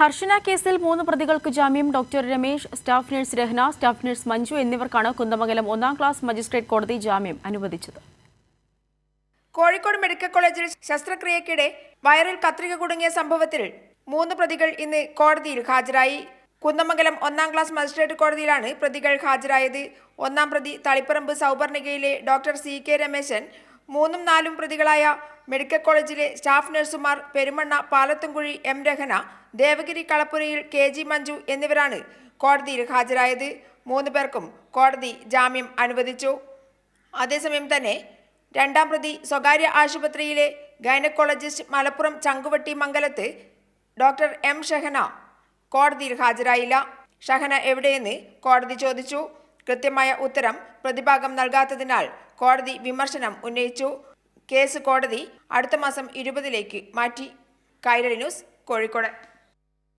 ഹർഷന കേസിൽ മൂന്ന് പ്രതികൾക്ക് ജാമ്യം. Doctor Ramesh staff nurse Rahna staff nurse Manju എന്നിവർക്കാണ് കുന്ദമംഗലം ഒന്നാം ക്ലാസ് മജിസ്ട്രേറ്റ് കോടതി ജാമ്യം അനുവദിച്ചത്. കോഴിക്കോട് മെഡിക്കൽ കോളേജിൽ ശസ്ത്രക്രിയക്കിടെ വയറിൽ കത്രിക കുടുങ്ങിയ സംഭവത്തിൽ മൂന്ന് പ്രതികൾ ഇന്ന് കോടതിയിൽ ഹാജരായി. കുന്ദമംഗലം ഒന്നാം ക്ലാസ് മജിസ്ട്രേറ്റ് കോടതിയിലാണ് പ്രതികൾ ഹാജരായത്. ഒന്നാം പ്രതി തളിപ്പറമ്പ് സൗപർണികയിലെ ഡോക്ടർ സി കെ രമേശൻ മൂന്നും നാലും പ്രതികളായ മെഡിക്കൽ കോളേജിലെ സ്റ്റാഫ് നഴ്സുമാർ Perumanna Palathumkuzhi M Rahana Devagiri Kalappurayil K G Manju എന്നിവരാണ് കോടതിയിൽ ഹാജരായത്. മൂന്ന് പേർക്കും കോടതി ജാമ്യം അനുവദിച്ചു. അതേസമയം തന്നെ രണ്ടാം പ്രതി സ്വകാര്യ ആശുപത്രിയിലെ gynaecologist Malappuram Changuvetty Mangalath doctor M Shahana കോടതിയിൽ ഹാജരായില്ല. ഷഹന എവിടെയെന്ന് കോടതി ചോദിച്ചു. കൃത്യമായ ഉത്തരം പ്രതിഭാഗം നൽകാത്തതിനാൽ കോടതി വിമർശനം ഉന്നയിച്ചു. കേസ് കോടതി അടുത്ത മാസം ഇരുപതിലേക്ക് മാറ്റി. കൈരളി ന്യൂസ് കോഴിക്കോട്.